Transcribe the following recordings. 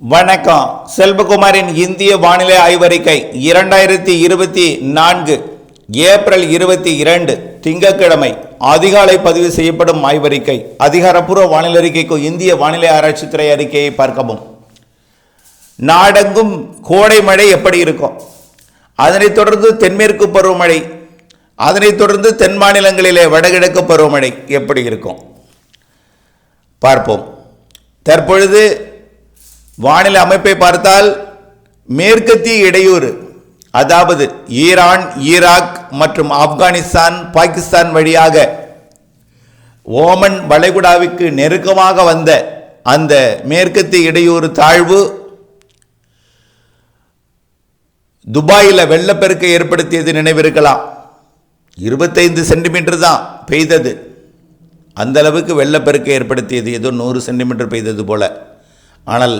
வணக்கம். செல்வகுமாரின் இந்திய வானிலை ஆய்வறிக்கை இரண்டாயிரத்தி இருபத்தி நான்கு ஏப்ரல் இருபத்தி இரண்டு திங்கட்கிழமை. அதிகாலை பதிவு செய்யப்படும் ஆய்வறிக்கை. அதிகாரப்பூர்வ வானிலை அறிக்கைக்கு இந்திய வானிலை ஆராய்ச்சித்துறை அறிக்கையை பார்க்கவும். நாடெங்கும் கோடை மழை எப்படி இருக்கும்? அதனைத் தொடர்ந்து தென்மேற்கு பருவமழை. அதனைத் தொடர்ந்து தென் மாநிலங்களிலே வடகிழக்கு பருவமழை எப்படி இருக்கும்? பார்ப்போம். தற்பொழுது வானிலை அமைப்பை பார்த்தால் மேற்கத்திய இடையூறு அதாவது ஈரான் ஈராக் மற்றும் ஆப்கானிஸ்தான் பாகிஸ்தான் வழியாக ஓமன் வளைகுடாவுக்கு நெருக்கமாக வந்த அந்த மேற்கத்திய இடையூறு தாழ்வு துபாயில் வெள்ளப்பெருக்கை ஏற்படுத்தியது நினைவிருக்கலாம். இருபத்தைந்து சென்டிமீட்டர் தான் பெய்தது. அந்தளவுக்கு வெள்ளப்பெருக்கை ஏற்படுத்தியது. ஏதோ நூறு சென்டிமீட்டர் பெய்தது போல. ஆனால்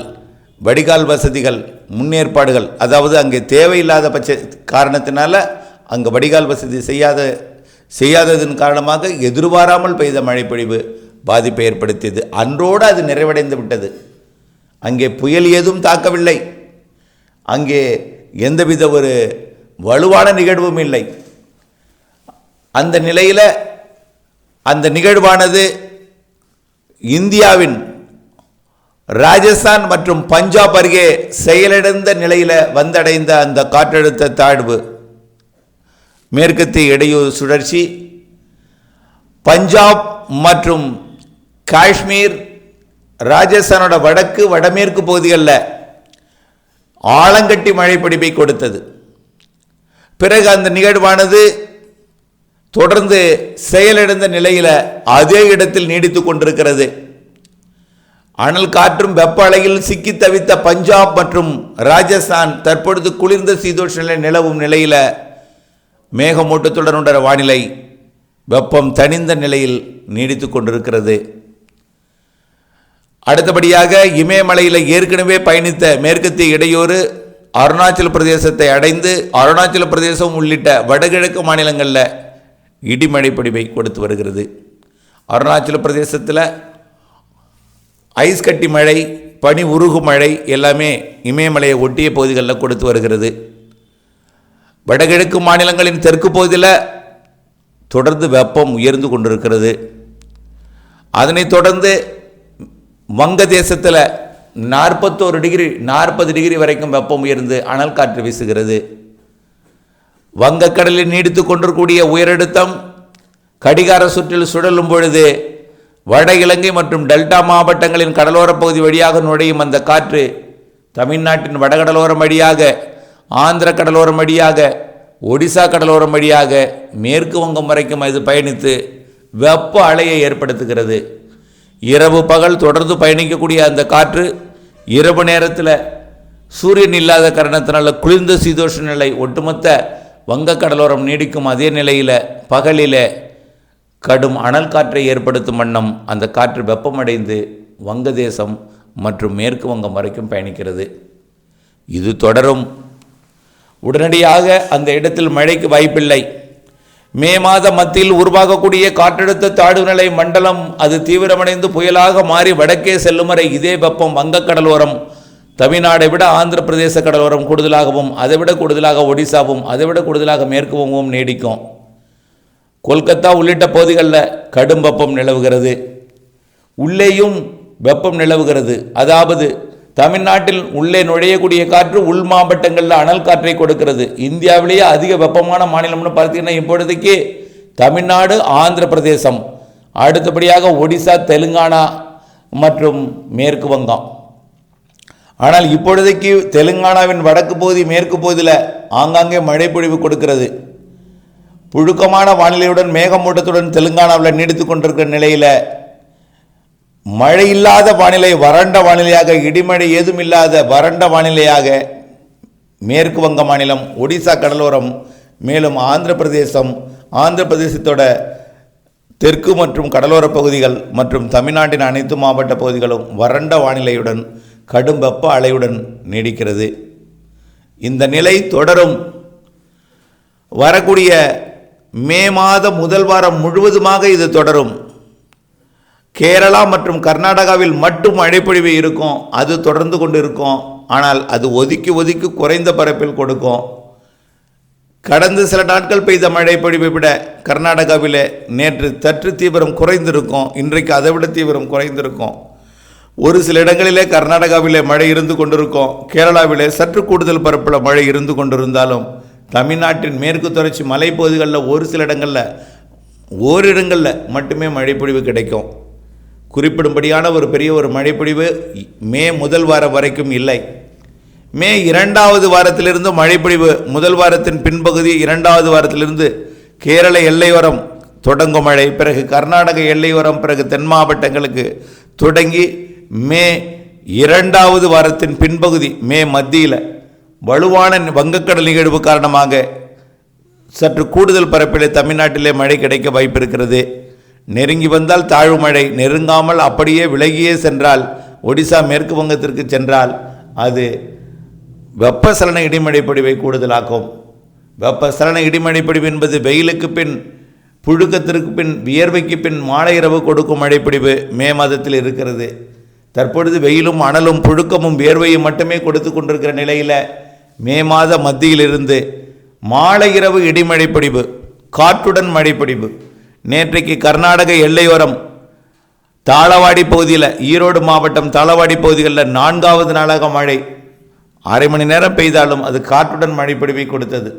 வடிகால் வசதிகள் முன்னேற்பாடுகள் அதாவது அங்கே தேவையில்லாத பட்ச காரணத்தினால அங்கே வடிகால் வசதி செய்யாத செய்யாததன் காரணமாக எதிர்பாராமல் பெய்த மழைப்பொழிவு பாதிப்பை ஏற்படுத்தியது. அன்றோடு அது நிறைவடைந்து விட்டது. அங்கே புயல் ஏதும் தாக்கவில்லை. அங்கே எந்தவித ஒரு வலுவான நிகழ்வும் இல்லை. அந்த நிலையில் அந்த நிகழ்வானது இந்தியாவின் ராஜஸ்தான் மற்றும் பஞ்சாப் அருகே செயலிழந்த நிலையில் வந்தடைந்த அந்த காற்றழுத்த தாழ்வு. மேற்கத்திய இடையூறு சுழற்சி பஞ்சாப் மற்றும் காஷ்மீர் ராஜஸ்தானோட வடக்கு வடமேற்கு பகுதிகளில் ஆலங்கட்டி மழைப்பிடிப்பை கொடுத்தது. பிறகு அந்த நிகழ்வானது தொடர்ந்து செயலிழந்த நிலையில் அதே இடத்தில் நீடித்து கொண்டிருக்கிறது. அனல் காற்றும் வெப்ப அலையில் சிக்கி தவித்த பஞ்சாப் மற்றும் ராஜஸ்தான் தற்பொழுது குளிர்ந்த சீதோஷ நிலை நிலவும் நிலையில் மேகமூட்டத்துடன் உடைய வானிலை வெப்பம் தனிந்த நிலையில் நீடித்து கொண்டிருக்கிறது. அடுத்தபடியாக இமயமலையில் ஏற்கனவே பயணித்த மேற்கத்திய இடையூறு அருணாச்சல பிரதேசத்தை அடைந்து அருணாச்சல பிரதேசம் உள்ளிட்ட வடகிழக்கு மாநிலங்களில் இடிமழை பொடிவை கொடுத்து வருகிறது. அருணாச்சல பிரதேசத்தில் ஐஸ் கட்டி மழை பனி உருகு மழை எல்லாமே இமயமலையை ஒட்டிய பகுதிகளில் கொடுத்து வருகிறது. வடகிழக்கு மாநிலங்களின் தெற்கு பகுதியில் தொடர்ந்து வெப்பம் உயர்ந்து கொண்டிருக்கிறது. அதனைத் தொடர்ந்து வங்கதேசத்தில் நாற்பத்தோரு டிகிரி நாற்பது டிகிரி வரைக்கும் வெப்பம் உயர்ந்து அனல் காற்று வீசுகிறது. வங்கக்கடலில் நீடித்து கொண்டிருக்கூடிய உயரழுத்தம் கடிகார சுற்றில் சுழலும் பொழுது வட இலங்கை மற்றும் டெல்டா மாவட்டங்களின் கடலோரப் பகுதி வழியாக நுழையும் அந்த காற்று தமிழ்நாட்டின் வடகடலோரம் வழியாக ஆந்திர கடலோரம் வழியாக ஒடிசா கடலோரம் வழியாக மேற்கு வங்கம் வரைக்கும் இது பயணித்து வெப்ப அலையை ஏற்படுத்துகிறது. இரவு பகல் தொடர்ந்து பயணிக்கக்கூடிய அந்த காற்று இரவு நேரத்தில் சூரியன் இல்லாத காரணத்தினால குளிர்ந்த சீதோஷ நிலை ஒட்டுமொத்த வங்கக்கடலோரம் நீடிக்கும் அதே நிலையில் பகலில் கடும் அனல் காற்றை ஏற்படுத்தும் வண்ணம் அந்த காற்று வெப்பமடைந்து வங்கதேசம் மற்றும் மேற்கு வங்கம் வரைக்கும் பயணிக்கிறது. இது தொடரும். உடனடியாக அந்த இடத்தில் மழைக்கு வாய்ப்பில்லை. மே மாத மத்தியில் உருவாகக்கூடிய காற்றழுத்த தாழ்வுநிலை மண்டலம் அது தீவிரமடைந்து புயலாக மாறி வடக்கே செல்லும் வரை இதே வெப்பம் வங்கக்கடலோரம் தமிழ்நாடை விட ஆந்திர பிரதேச கடலோரம் கூடுதலாகவும் அதைவிட கூடுதலாக ஒடிசாவும் அதைவிட கூடுதலாக மேற்கு வங்கமும் நீடிக்கும். கொல்கத்தா உள்ளிட்ட பகுதிகளில் கடும் வெப்பம் நிலவுகிறது. உள்ளேயும் வெப்பம் நிலவுகிறது. அதாவது தமிழ்நாட்டில் உள்ளே நுழையக்கூடிய காற்று உள் மாவட்டங்களில் அனல் காற்றை கொடுக்கிறது. இந்தியாவிலேயே அதிக வெப்பமான மாநிலம்னு பார்த்தீங்கன்னா இப்பொழுதைக்கு தமிழ்நாடு ஆந்திர பிரதேசம். அடுத்தபடியாக ஒடிசா தெலுங்கானா மற்றும் மேற்கு வங்கம். ஆனால் இப்பொழுதைக்கு தெலுங்கானாவின் வடக்கு பகுதி மேற்கு பகுதியில் ஆங்காங்கே மழை பொழிவு கொடுக்கிறது. புழுக்கமான வானிலையுடன் மேகமூட்டத்துடன் தெலுங்கானாவில் நீடித்து கொண்டிருக்கிற நிலையில் மழை இல்லாத வானிலை வறண்ட வானிலையாக இடிமழை ஏதும் இல்லாத வறண்ட வானிலையாக மேற்கு வங்க மாநிலம் ஒடிசா கடலோரம் மேலும் ஆந்திர பிரதேசம் ஆந்திர பிரதேசத்தோட தெற்கு மற்றும் கடலோர பகுதிகள் மற்றும் தமிழ்நாட்டின் அனைத்து மாவட்ட பகுதிகளும் வறண்ட வானிலையுடன் கடும் வெப்ப அலையுடன் நீடிக்கிறது. இந்த நிலை தொடரும். வரக்கூடிய மே மாதம் முதல் வாரம் முழுவதுமாக இது தொடரும். கேரளா மற்றும் கர்நாடகாவில் மட்டும் மழைப்பொழிவு இருக்கும். அது தொடர்ந்து கொண்டு இருக்கும் ஆனால் அது ஒதுக்கி ஒதுக்கி குறைந்த பரப்பில் கொடுக்கும். கடந்த சில நாட்கள் பெய்த மழைப்பொழிவை விட கர்நாடகாவில் நேற்று சற்று தீவிரம் குறைந்திருக்கும். இன்றைக்கு அதை விட தீவிரம் குறைந்திருக்கும். ஒரு சில இடங்களிலே கர்நாடகாவிலே மழை இருந்து கொண்டிருக்கும். கேரளாவிலே சற்று கூடுதல் பரப்பில் மழை இருந்து கொண்டிருந்தாலும் தமிழ்நாட்டின் மேற்கு தொடர்ச்சி மலைப்பகுதிகளில் ஒரு சில இடங்களில் ஓரிடங்களில் மட்டுமே மழைப்பொழிவு கிடைக்கும். குறிப்பிடும்படியான ஒரு பெரிய ஒரு மழைப்பொழிவு மே முதல் வாரம் வரைக்கும் இல்லை. மே இரண்டாவது வாரத்திலிருந்து மழைப்பொழிவு முதல் வாரத்தின் பின்பகுதி இரண்டாவது வாரத்திலிருந்து கேரள எல்லையோரம் தொடங்கும் மழை பிறகு கர்நாடக எல்லையோரம் பிறகு தென் மாவட்டங்களுக்கு தொடங்கி மே இரண்டாவது வாரத்தின் பின்பகுதி மே மத்தியில் வலுவான வங்கக்கடல் நிகழ்வு காரணமாக சற்று கூடுதல் பரப்பிலே தமிழ்நாட்டிலே மழை கிடைக்க வாய்ப்பிருக்கிறது. நெருங்கி வந்தால் தாழ்வு மழை நெருங்காமல் அப்படியே விலகியே சென்றால் ஒடிசா மேற்கு வங்கத்திற்கு சென்றால் அது வெப்பசலன இடிமழை பொடிவை கூடுதலாக்கும். வெப்பசலன இடிமழை பொடிவு என்பது வெயிலுக்கு பின் புழுக்கத்திற்கு பின் வியர்வைக்கு பின் மாலை இரவு கொடுக்கும் மழைப்பிடிவு மே மாதத்தில் இருக்கிறது. தற்பொழுது வெயிலும் அனலும் புழுக்கமும் வியர்வையும் மட்டுமே கொடுத்து கொண்டிருக்கிற நிலையில் மே மாத மத்தியிலிருந்து மாலை இரவு இடிமழை பொழிவு காற்றுடன் மழைப்பொழிவு நேற்றைக்கு கர்நாடக எல்லையோரம் தாளவாடி பகுதியில் ஈரோடு மாவட்டம் தாளவாடி பகுதிகளில் நான்காவது நாளாக மழை. அரை மணி நேரம் பெய்தாலும் அது காற்றுடன் மழைப்பொழிவை கொடுத்தது.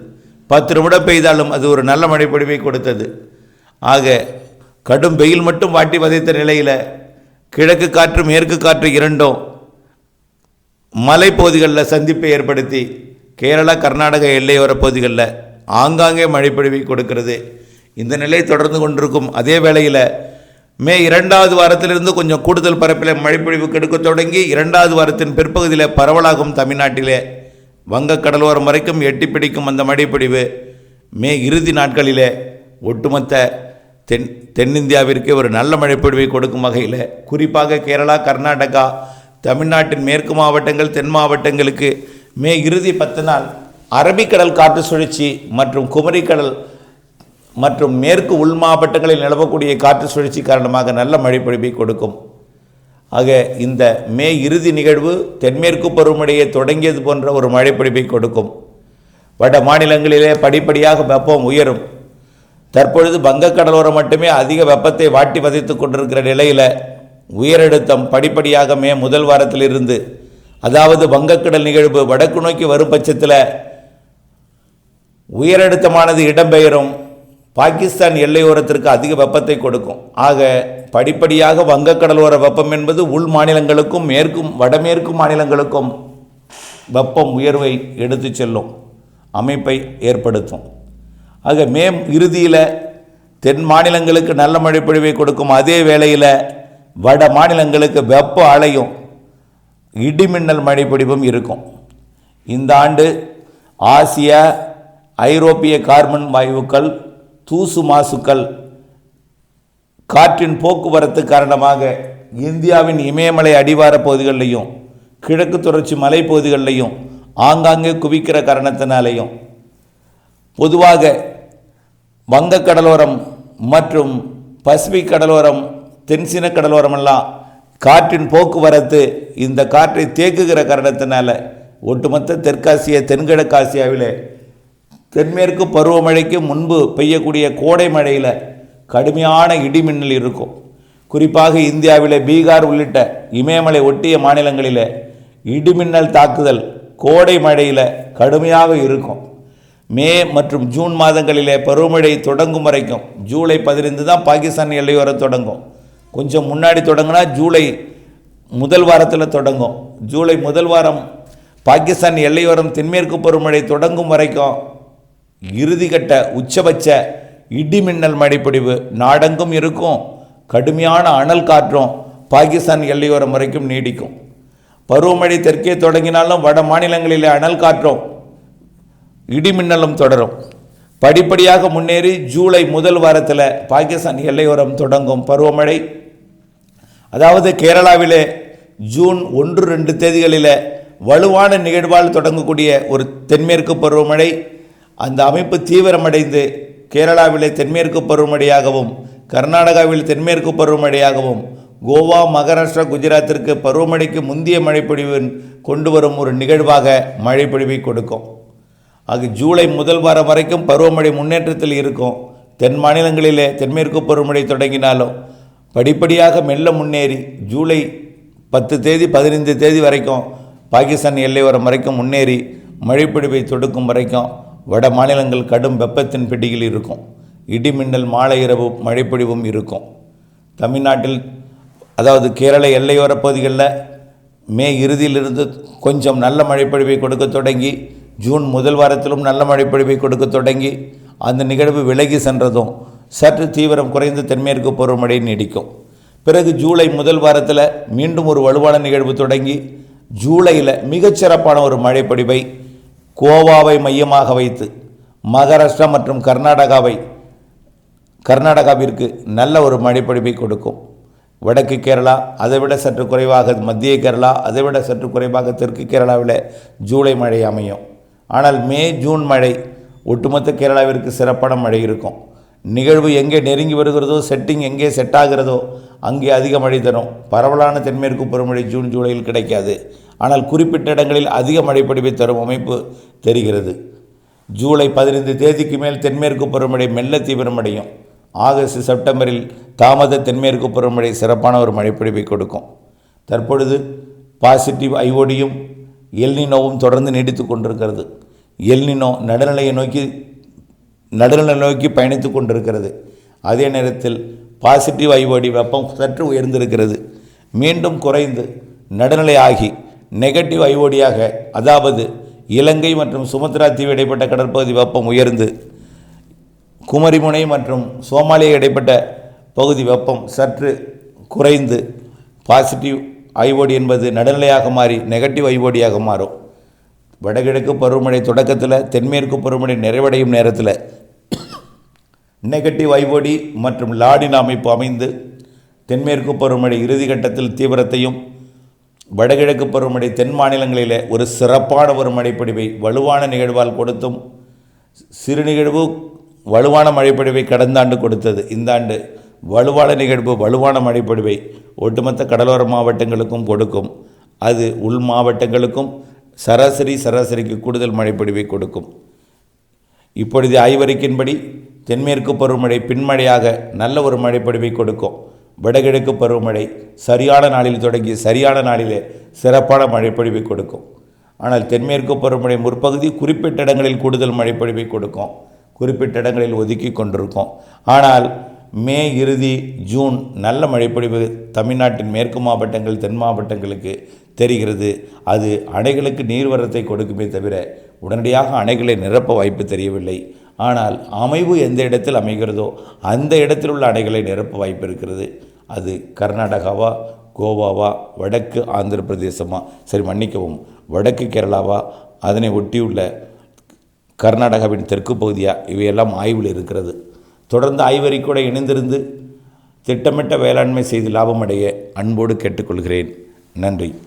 பத்து நிமிடம் பெய்தாலும் அது ஒரு நல்ல மழைப்பொழிவை கொடுத்தது. ஆக கடும் வெயில் மட்டும் வாட்டி வதைத்த நிலையில் கிழக்கு காற்று மேற்கு காற்று இரண்டும் மலைப்பகுதிகளில் சந்திப்பை ஏற்படுத்தி கேரளா கர்நாடக எல்லையோர பகுதிகளில் ஆங்காங்கே மழைப்பொழிவை கொடுக்கிறது. இந்த நிலை தொடர்ந்து கொண்டிருக்கும் அதே வேளையில் மே இரண்டாவது வாரத்திலிருந்து கொஞ்சம் கூடுதல் பரப்பில் மழைப்பொழிவு கெடுக்க தொடங்கி இரண்டாவது வாரத்தின் பிற்பகுதியில் பரவலாகும் தமிழ்நாட்டிலே. வங்கக் கடலோரம் வரைக்கும் எட்டி பிடிக்கும் அந்த மழைப்பொழிவு மே இறுதி நாட்களிலே ஒட்டுமொத்த தென் தென்னிந்தியாவிற்கே ஒரு நல்ல மழைப்பொழிவை கொடுக்கும் வகையில் குறிப்பாக கேரளா கர்நாடகா தமிழ்நாட்டின் மேற்கு மாவட்டங்கள் தென் மாவட்டங்களுக்கு மே இறுதி பத்து நாள் அரபிக்கடல் காற்று சுழற்சி மற்றும் குமரிக்கடல் மற்றும் மேற்கு உள் மாவட்டங்களில் நிலவக்கூடிய காற்று சுழற்சி காரணமாக நல்ல மழைப்பொழிவை கொடுக்கும். ஆக இந்த மே இறுதி நிகழ்வு தென்மேற்கு பருவமழையை தொடங்கியது போன்ற ஒரு மழைப்பொழிவை கொடுக்கும். வட மாநிலங்களிலே படிப்படியாக வெப்பம் உயரும். தற்பொழுது வங்கக்கடலோரம் மட்டுமே அதிக வெப்பத்தை வாட்டி வதைத்து கொண்டிருக்கிற நிலையில் உயரழுத்தம் படிப்படியாக மே முதல் வாரத்திலிருந்து அதாவது வங்கக்கடல் நிகழ்வு வடக்கு நோக்கி வரும் பட்சத்தில் உயரழுத்தமானது இடம்பெயரும். பாகிஸ்தான் எல்லையோரத்திற்கு அதிக வெப்பத்தை கொடுக்கும். ஆக படிப்படியாக வங்கக்கடலோர வெப்பம் என்பது உள் மாநிலங்களுக்கும் மேற்கும் வடமேற்கு மாநிலங்களுக்கும் வெப்பம் உயர்வை எடுத்து செல்லும் அமைப்பை ஏற்படுத்தும். ஆக மே இறுதியில் தென் மாநிலங்களுக்கு நல்ல மழை பொழிவை கொடுக்கும். அதே வேளையில் வட மாநிலங்களுக்கு வெப்ப அலையும் இடிமின்னல் மழை பிடிப்பும் இருக்கும். இந்த ஆண்டு ஆசிய ஐரோப்பிய கார்பன் வாயுக்கள் தூசு மாசுக்கள் காற்றின் போக்குவரத்து காரணமாக இந்தியாவின் இமயமலை அடிவார பகுதிகளிலையும் கிழக்கு தொடர்ச்சி மலைப்பகுதிகளிலையும் ஆங்காங்கே குவிக்கிற காரணத்தினாலேயும் பொதுவாக வங்கக் கடலோரம் மற்றும் பசிபிக் கடலோரம் தென்சீன கடலோரமெல்லாம் காற்றின் போக்குவரத்து இந்த காற்றை தேக்குகிற காரணத்தினால ஒட்டுமொத்த தெற்காசிய தென்கிழக்காசியாவிலே தென்மேற்கு பருவமழைக்கு முன்பு பெய்யக்கூடிய கோடை மழையில் கடுமையான இடிமின்னல் இருக்கும். குறிப்பாக இந்தியாவில் பீகார் உள்ளிட்ட இமயமலை ஒட்டிய மாநிலங்களில் இடிமின்னல் தாக்குதல் கோடை மழையில் கடுமையாக இருக்கும். மே மற்றும் ஜூன் மாதங்களிலே பருவமழை தொடங்கும் வரைக்கும் ஜூலை பதினைந்து தான் பாகிஸ்தான் எல்லையோரம் தொடங்கும். கொஞ்சம் முன்னாடி தொடங்கினா ஜூலை முதல் வாரத்தில் தொடங்கும். ஜூலை முதல் வாரம் பாகிஸ்தான் எல்லையோரம் தென்மேற்கு பருவமழை தொடங்கும் வரைக்கும் இறுதிக்கட்ட உச்சபட்ச இடிமின்னல் மழைப்பொடிவு நாடெங்கும் இருக்கும். கடுமையான அனல் காற்றும் பாகிஸ்தான் எல்லையோரம் வரைக்கும் நீடிக்கும். பருவமழை தெற்கே தொடங்கினாலும் வட மாநிலங்களிலே அனல் காற்றும் இடிமின்னலும் தொடரும். படிப்படியாக முன்னேறி ஜூலை முதல் வாரத்தில் பாகிஸ்தான் எல்லையோரம் தொடங்கும் பருவமழை. அதாவது கேரளாவிலே ஜூன் ஒன்று ரெண்டு தேதிகளில் வலுவான நிகழ்வால் தொடங்கக்கூடிய ஒரு தென்மேற்கு பருவமழை அந்த அமைப்பு தீவிரமடைந்து கேரளாவிலே தென்மேற்கு பருவமழையாகவும் கர்நாடகாவில் தென்மேற்கு பருவமழையாகவும் கோவா மகாராஷ்டிரா குஜராத்திற்கு பருவமழைக்கு முந்தைய மழைப்பொழிவு கொண்டு வரும் ஒரு நிகழ்வாக மழைப்பொழிவை கொடுக்கும். ஆக ஜூலை முதல் வாரம் வரைக்கும் பருவமழை முன்னேற்றத்தில் இருக்கும். தென் மாநிலங்களிலே தென்மேற்கு பருவமழை தொடங்கினாலும் படிப்படியாக மெல்ல முன்னேறி ஜூலை பத்து தேதி பதினைந்து தேதி வரைக்கும் பாகிஸ்தான் எல்லையோரம் வரைக்கும் முன்னேறி மழைப்பிடிவை தொடுக்கும் வரைக்கும் வட மாநிலங்கள் கடும் வெப்பத்தின் பிடியில் இருக்கும். இடிமின்னல் மாலை இரவு மழைப்பொழிவும் இருக்கும். தமிழ்நாட்டில் அதாவது கேரள எல்லையோர பகுதிகளில் மே இறுதியிலிருந்து கொஞ்சம் நல்ல மழைப்பொழிவை கொடுக்க தொடங்கி ஜூன் முதல் வாரத்திலும் நல்ல மழைப்பொழிவை கொடுக்க தொடங்கி அந்த நிகழ்வு விலகி சென்றதும் சற்று தீவிரம் குறைந்து தென்மேற்கு பருவமழை நீடிக்கும். பிறகு ஜூலை முதல் வாரத்தில் மீண்டும் ஒரு வலுவான நிகழ்வு தொடங்கி ஜூலையில் மிகச்சிறப்பான ஒரு மழைப்பொடிவை கோவாவை மையமாக வைத்து மகாராஷ்டிரா மற்றும் கர்நாடகாவை கர்நாடகாவிற்கு நல்ல ஒரு மழைப்பொழிவை கொடுக்கும். வடக்கு கேரளா அதைவிட சற்று குறைவாக மத்திய கேரளா அதைவிட சற்று குறைவாக தெற்கு கேரளாவில் ஜூலை மழை அமையும். ஆனால் மே ஜூன் மழை ஒட்டுமொத்த கேரளாவிற்கு சிறப்பான மழை இருக்கும். நிகழ்வு எங்கே நெருங்கி வருகிறதோ செட்டிங் எங்கே செட் ஆகிறதோ அங்கே அதிக மழை தரும். பரவலான தென்மேற்கு பருவமழை ஜூன் ஜூலையில் கிடைக்காது. ஆனால் குறிப்பிட்ட இடங்களில் அதிக மழைப்பொழிவை தரும் அமைப்பு தெரிகிறது. ஜூலை பதினைந்து தேதிக்கு மேல் தென்மேற்கு பருவமழை மெல்ல தீவிரமடையும். ஆகஸ்ட் செப்டம்பரில் தாமத தென்மேற்கு பருவமழை சிறப்பான ஒரு மழைப்பொழிவை கொடுக்கும். தற்பொழுது பாசிட்டிவ் ஐஓடியும் எல்னினோவும் தொடர்ந்து நீடித்து கொண்டிருக்கிறது. எல்னினோ நடுநிலையை நோக்கி நடுநிலை நோக்கி பயணித்து கொண்டிருக்கிறது. அதே நேரத்தில் பாசிட்டிவ் ஐஓடி வெப்பம் சற்று உயர்ந்திருக்கிறது. மீண்டும் குறைந்து நடுநிலை ஆகி நெகட்டிவ் ஐஓடியாக அதாவது இலங்கை மற்றும் சுமத்ரா தீவு இடைப்பட்ட கடற்பகுதி வெப்பம் உயர்ந்து குமரிமுனை மற்றும் சோமாலியா இடைப்பட்ட பகுதி வெப்பம் சற்று குறைந்து பாசிட்டிவ் ஐஓடி என்பது நடுநிலையாக மாறி நெகட்டிவ் ஐஓடியாக மாறும். வடகிழக்கு பருவமழை தொடக்கத்தில் தென்மேற்கு பருவமழை நிறைவடையும் நேரத்தில் நெகட்டிவ் ஐஓடி மற்றும் லாடின் அமைப்பு அமைந்து தென்மேற்கு பருவமழை இறுதி கட்டத்தில் தீவிரத்தையும் வடகிழக்கு பருவமழை தென் மாநிலங்களிலே ஒரு சிறப்பான ஒரு மழைப்பொழிவை வலுவான நிகழ்வால் கொடுத்தும் சிறு நிகழ்வு வலுவான மழைப்பொழிவை கடந்த ஆண்டு கொடுத்தது. இந்த ஆண்டு வலுவான நிகழ்வு வலுவான மழைப்பொழிவை ஒட்டுமொத்த கடலோர மாவட்டங்களுக்கும் கொடுக்கும். அது உள் மாவட்டங்களுக்கும் சராசரி சராசரிக்கு கூடுதல் மழைப்பொழிவை கொடுக்கும். இப்பொழுது ஆய்வறிக்கையின்படி தென்மேற்கு பருவமழை பின்மழையாக நல்ல ஒரு மழைப்பொழிவை கொடுக்கும். வடகிழக்கு பருவமழை சரியான நாளில் தொடங்கி சரியான நாளிலே சிறப்பான மழைப்பொழிவை கொடுக்கும். ஆனால் தென்மேற்கு பருவமழை முற்பகுதி குறிப்பிட்ட இடங்களில் கூடுதல் மழைப்பொழிவை கொடுக்கும். குறிப்பிட்ட இடங்களில் ஒதுக்கி கொண்டிருக்கும். ஆனால் மே இறுதி ஜூன் நல்ல மழைப்பொழிவு தமிழ்நாட்டின் மேற்கு மாவட்டங்கள் தென் மாவட்டங்களுக்கு தெரிகிறது. அது அணைகளுக்கு நீர்வரத்தை கொடுக்குமே தவிர உடனடியாக அணைகளை நிரப்ப வாய்ப்பு தெரியவில்லை. ஆனால் அமைவு எந்த இடத்தில் அமைகிறதோ அந்த இடத்தில் உள்ள அணைகளை நிரப்ப வாய்ப்பு இருக்கிறது அது கர்நாடகாவா கோவாவா வடக்கு ஆந்திர பிரதேசமா சரி மன்னிக்கவும். வடக்கு கேரளாவா? அதனை ஒட்டியுள்ள கர்நாடகாவின் தெற்கு பகுதியா? இவையெல்லாம் ஆய்வில் இருக்கிறது. தொடர்ந்து ஆய்வறிக்கூட இணைந்திருந்து திட்டமிட்ட வேளாண்மை செய்து லாபமடைய அன்போடு கேட்டுக்கொள்கிறேன். நன்றி.